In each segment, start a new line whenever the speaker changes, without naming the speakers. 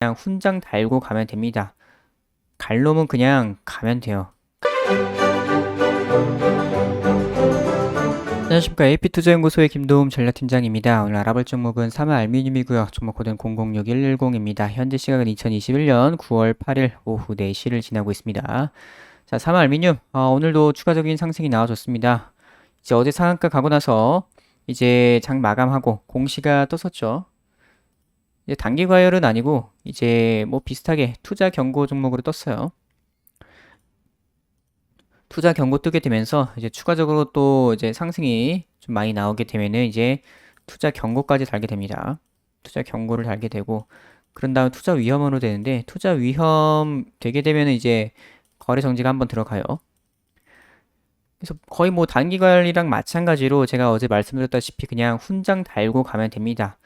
그냥 훈장 달고 가면 됩니다. 갈 놈은 그냥 가면 돼요. 안녕하십니까 AP투자연구소의 김도움 전략팀장입니다. 오늘 알아볼 종목은 사마 알미늄이고요. 종목 코드는 006110입니다. 현재 시각은 2021년 9월 8일 오후 4시를 지나고 있습니다. 자, 사마 알미늄 어, 오늘도 추가적인 상승이 나와줬습니다. 이제 어제 상한가 가고 나서 이제 장 마감하고 공시가 떴었죠. 이제 단기 과열은 아니고 이제 뭐 비슷하게 투자 경고 종목으로 떴어요. 투자 경고 뜨게 되면서 이제 추가적으로 또 이제 상승이 좀 많이 나오게 되면은 이제 투자 경고까지 달게 됩니다. 투자 경고를 달게 되고 그런 다음 투자 위험으로 되는데 투자 위험 되게 되면은 이제 거래 정지가 한번 들어가요. 그래서 거의 뭐 단기 과열이랑 마찬가지로 제가 어제 말씀드렸다시피 그냥 훈장 달고 가면 됩니다.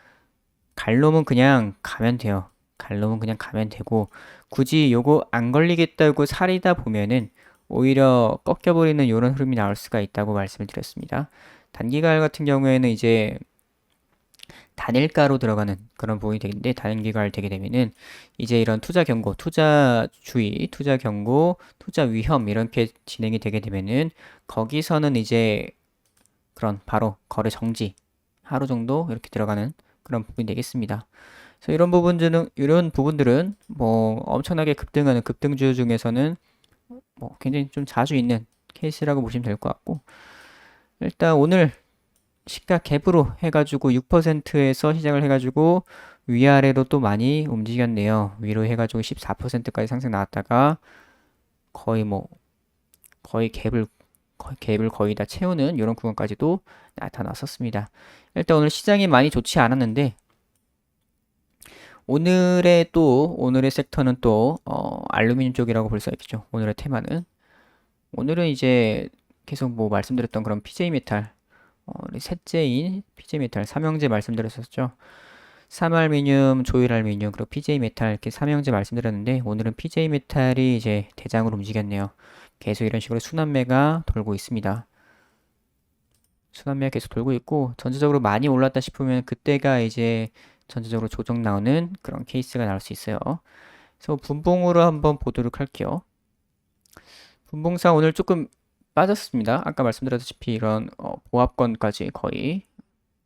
갈 놈은 그냥 가면 돼요. 갈 놈은 그냥 가면 되고 굳이 요거 안 걸리겠다고 사리다 보면은 오히려 꺾여버리는 이런 흐름이 나올 수가 있다고 말씀을 드렸습니다. 단기가열 같은 경우에는 이제 단일가로 들어가는 그런 부분이 되는데 단기가열 되게 되면은 이제 이런 투자 경고, 투자 주의, 투자 경고, 투자 위험 이렇게 진행이 되게 되면은 거기서는 이제 그런 바로 거래 정지 하루 정도 이렇게 들어가는 그런 부분이 되겠습니다. 그래서 이런 부분들은 이런 부분들은 뭐 엄청나게 급등하는 급등주 중에서는 뭐 굉장히 좀 자주 있는 케이스라고 보시면 될 것 같고 일단 오늘 시가 갭으로 해가지고 6%에서 시작을 해가지고 위아래로 또 많이 움직였네요. 위로 해가지고 14%까지 상승 나왔다가 거의 뭐 거의 갭을 갭을 거의 다 채우는 이런 구간까지도 나타났었습니다. 일단 오늘 시장이 많이 좋지 않았는데 오늘의 또 오늘의 섹터는 또 어, 알루미늄 쪽이라고 볼 수 있겠죠. 오늘의 테마는 오늘은 이제 계속 뭐 말씀드렸던 그런 PJ 메탈 어, 셋째인 PJ 메탈 삼형제 말씀드렸었죠. 삼알미늄, 조일알미늄, 그리고 PJ 메탈 이렇게 삼형제 말씀드렸는데 오늘은 PJ 메탈이 이제 대장으로 움직였네요. 계속 이런 식으로 순환매가 돌고 있습니다. 순환매가 계속 돌고 있고 전체적으로 많이 올랐다 싶으면 그때가 이제 전체적으로 조정 나오는 그런 케이스가 나올 수 있어요. 그래서 분봉으로 한번 보도록 할게요. 분봉상 오늘 조금 빠졌습니다. 아까 말씀드렸다시피 이런 어, 보합권까지 거의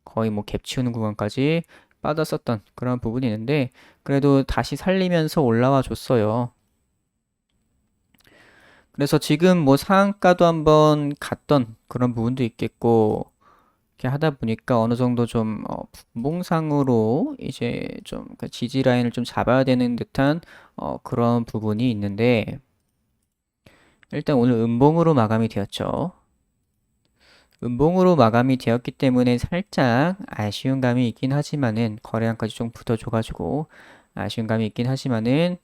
거의 뭐 갭 치우는 구간까지 빠졌었던 그런 부분이 있는데 그래도 다시 살리면서 올라와 줬어요. 그래서 지금 뭐 상한가도 한번 갔던 그런 부분도 있겠고 이렇게 하다 보니까 어느 정도 좀 어, 분봉상으로 이제 좀 그 지지 라인을 좀 잡아야 되는 듯한 어, 그런 부분이 있는데 일단 오늘 음봉으로 마감이 되었죠. 음봉으로 마감이 되었기 때문에 살짝 아쉬운 감이 있긴 하지만은 거래량까지 좀 붙어줘가지고 아쉬운 감이 있긴 하지만은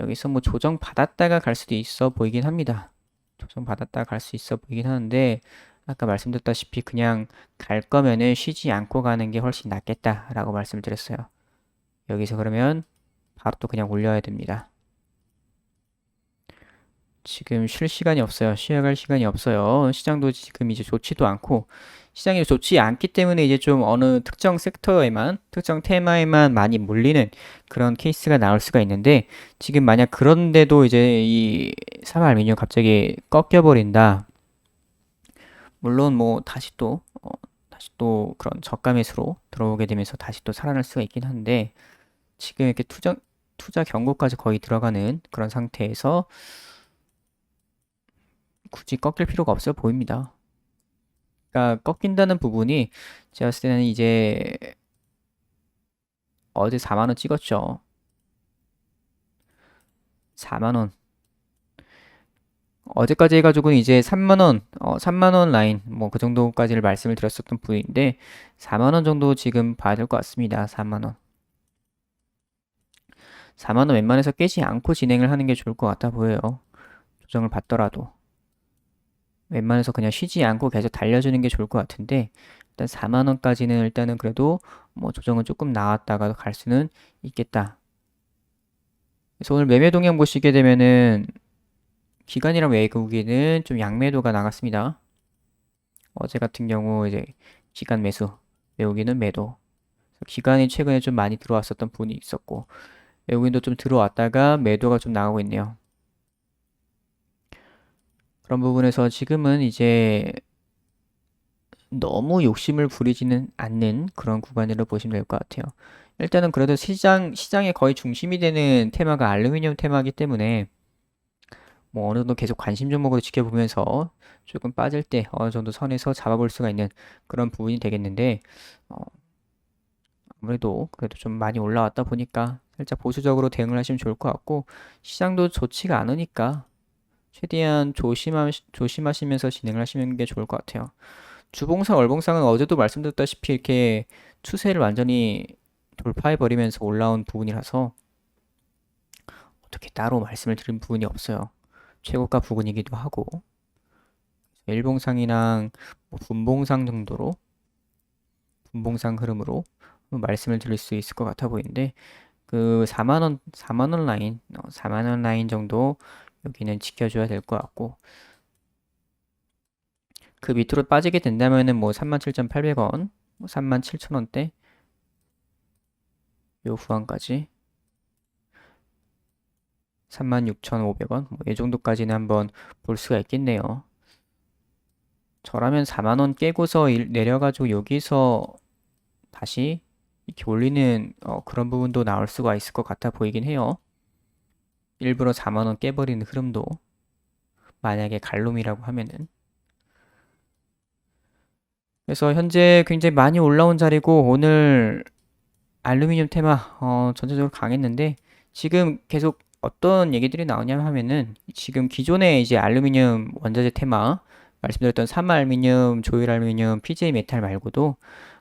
여기서 뭐 조정 받았다가 갈 수도 있어 보이긴 합니다. 조정 받았다가 갈 수 있어 보이긴 하는데 아까 말씀드렸다시피 그냥 갈 거면은 쉬지 않고 가는 게 훨씬 낫겠다라고 말씀을 드렸어요. 여기서 그러면 바로 또 그냥 올려야 됩니다. 지금 쉴 시간이 없어요. 쉬어갈 시간이 없어요. 시장도 지금 이제 좋지도 않고 시장이 좋지 않기 때문에 이제 좀 어느 특정 섹터에만 특정 테마에만 많이 몰리는 그런 케이스가 나올 수가 있는데 지금 만약 그런데도 이제 이 사발미늄 갑자기 꺾여 버린다. 물론 뭐 다시 또 어, 다시 또 그런 저가 매수로 들어오게 되면서 다시 또 살아날 수가 있긴 한데 지금 이렇게 투자 투자 경고까지 거의 들어가는 그런 상태에서 굳이 꺾일 필요가 없어 보입니다. 그러니까 꺾인다는 부분이 제가 봤을 때는 이제 어제 4만 원 찍었죠. 4만 원 어제까지 해가지고는 이제 3만원, 어, 3만원 라인, 뭐 그 정도까지를 말씀을 드렸었던 부위인데, 4만원 정도 지금 봐야 될 것 같습니다. 4만원. 4만원 웬만해서 깨지 않고 진행을 하는 게 좋을 것 같아 보여요. 조정을 받더라도. 웬만해서 그냥 쉬지 않고 계속 달려주는 게 좋을 것 같은데, 일단 4만 원까지는 일단은 그래도 뭐 조정은 조금 나왔다가 갈 수는 있겠다. 그래서 오늘 매매 동향 보시게 되면은, 기관이랑 외국인은 좀 양매도가 나갔습니다. 어제 같은 경우 이제 기관 매수, 외국인은 매도. 기관이 최근에 좀 많이 들어왔었던 부분이 있었고 외국인도 좀 들어왔다가 매도가 좀 나가고 있네요. 그런 부분에서 지금은 이제 너무 욕심을 부리지는 않는 그런 구간으로 보시면 될 것 같아요. 일단은 그래도 시장, 시장의 거의 중심이 되는 테마가 알루미늄 테마이기 때문에 뭐 어느 정도 계속 관심 종목으로 지켜보면서 조금 빠질 때 어느 정도 선에서 잡아볼 수가 있는 그런 부분이 되겠는데 어, 아무래도 그래도 좀 많이 올라왔다 보니까 살짝 보수적으로 대응을 하시면 좋을 것 같고 시장도 좋지가 않으니까 최대한 조심하, 조심하시면서 진행을 하시는 게 좋을 것 같아요. 주봉상, 월봉상은 어제도 말씀드렸다시피 이렇게 추세를 완전히 돌파해버리면서 올라온 부분이라서 어떻게 따로 말씀을 드린 부분이 없어요. 최고가 부분이기도 하고 일봉상이랑 뭐 분봉상 정도로 분봉상 흐름으로 말씀을 드릴 수 있을 것 같아 보이는데 그 4만원 4만원 라인 어, 4만원 라인 정도 여기는 지켜줘야 될 것 같고 그 밑으로 빠지게 된다면은 뭐 37,800원, 뭐 37,000원대 요 후반까지 36,500원 뭐 이 정도까지는 한번 볼 수가 있겠네요. 저라면 4만원 깨고서 일, 내려가지고 여기서 다시 이렇게 올리는 어, 그런 부분도 나올 수가 있을 것 같아 보이긴 해요. 일부러 4만원 깨버리는 흐름도 만약에 갈롬이라고 하면은. 그래서 현재 굉장히 많이 올라온 자리고 오늘 알루미늄 테마 어, 전체적으로 강했는데 지금 계속 어떤 얘기들이 나오냐 하면은 지금 기존의 이제 알루미늄 원자재 테마 말씀드렸던 삼알루미늄, 조일 알루미늄, PJ 메탈 말고도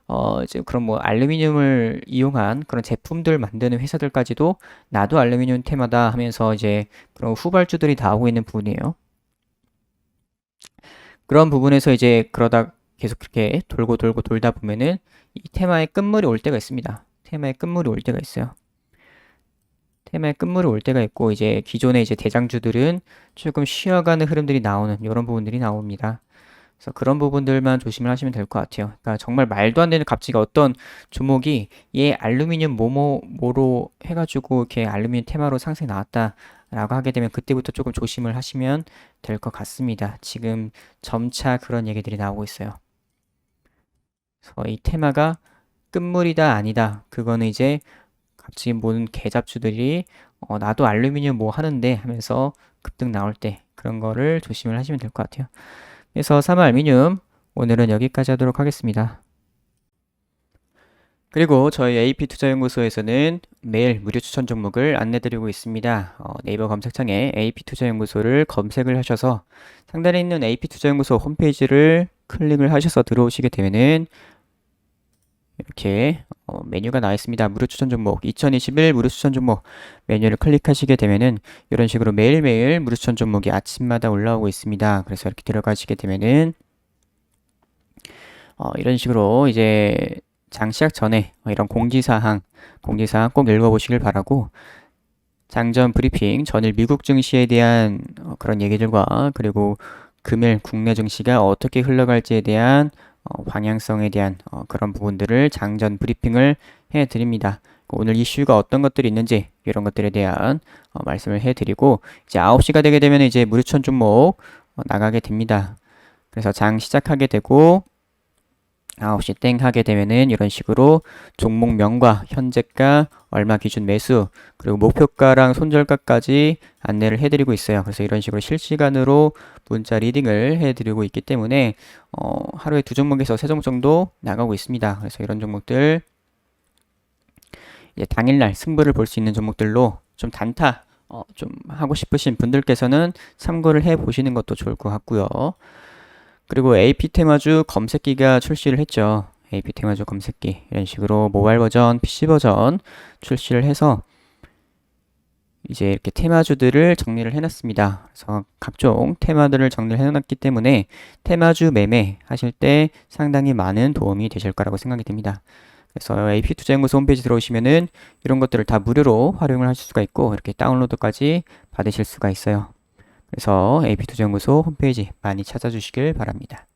어 이제 그런 뭐 알루미늄을 이용한 그런 제품들 만드는 회사들까지도 나도 알루미늄 테마다 하면서 이제 그런 후발주들이 나오고 있는 부분이에요. 그런 부분에서 이제 그러다 계속 그렇게 돌고 돌고 돌다 보면은 이 테마의 끝물이 올 때가 있습니다. 테마의 끝물이 올 때가 있어요. 테마의 끝물이 올 때가 있고 이제 기존의 이제 대장주들은 조금 쉬어가는 흐름들이 나오는 이런 부분들이 나옵니다. 그래서 그런 부분들만 조심을 하시면 될 것 같아요. 그러니까 정말 말도 안 되는 값지가 어떤 종목이 얘 알루미늄 뭐뭐 뭐로 해가지고 이렇게 알루미늄 테마로 상승이 나왔다 라고 하게 되면 그때부터 조금 조심을 하시면 될 것 같습니다. 지금 점차 그런 얘기들이 나오고 있어요. 그래서 이 테마가 끝물이다 아니다 그거는 이제 갑자기 모든 개잡주들이 어, 나도 알루미늄 뭐 하는데 하면서 급등 나올 때 그런 거를 조심을 하시면 될 것 같아요. 그래서 삼알루미늄 오늘은 여기까지 하도록 하겠습니다. 그리고 저희 AP투자연구소에서는 매일 무료 추천 종목을 안내드리고 있습니다. 어, 네이버 검색창에 AP투자연구소를 검색을 하셔서 상단에 있는 AP투자연구소 홈페이지를 클릭을 하셔서 들어오시게 되면은 이렇게 어, 메뉴가 나와 있습니다. 무료 추천 종목 2021 무료 추천 종목 메뉴를 클릭하시게 되면은 이런 식으로 매일매일 무료 추천 종목이 아침마다 올라오고 있습니다. 그래서 이렇게 들어가시게 되면은 어, 이런 식으로 이제 장 시작 전에 이런 공지사항 공지사항 꼭 읽어보시길 바라고 장전 브리핑 전일 미국 증시에 대한 어, 그런 얘기들과 그리고 금일 국내 증시가 어떻게 흘러갈지에 대한 어, 방향성에 대한 어, 그런 부분들을 장전 브리핑을 해드립니다. 오늘 이슈가 어떤 것들이 있는지 이런 것들에 대한 어, 말씀을 해드리고 이제 9시가 되게 되면 이제 무료천 종목 어, 나가게 됩니다. 그래서 장 시작하게 되고 9시 땡 하게 되면은 이런 식으로 종목명과 현재가 얼마 기준 매수 그리고 목표가랑 손절가까지 안내를 해드리고 있어요. 그래서 이런 식으로 실시간으로 문자 리딩을 해드리고 있기 때문에 어, 하루에 두 종목에서 세 종목 정도 나가고 있습니다. 그래서 이런 종목들 이제 당일날 승부를 볼 수 있는 종목들로 좀 단타 어, 좀 하고 싶으신 분들께서는 참고를 해 보시는 것도 좋을 것 같고요. 그리고 AP 테마주 검색기가 출시를 했죠. AP 테마주 검색기 이런 식으로 모바일 버전, PC 버전 출시를 해서 이제 이렇게 테마주들을 정리를 해놨습니다. 그래서 각종 테마들을 정리를 해놨기 때문에 테마주 매매 하실 때 상당히 많은 도움이 되실 거라고 생각이 됩니다. 그래서 AP투자연구소 홈페이지 들어오시면은 이런 것들을 다 무료로 활용을 하실 수가 있고 이렇게 다운로드까지 받으실 수가 있어요. 그래서 AP투자연구소 홈페이지 많이 찾아주시길 바랍니다.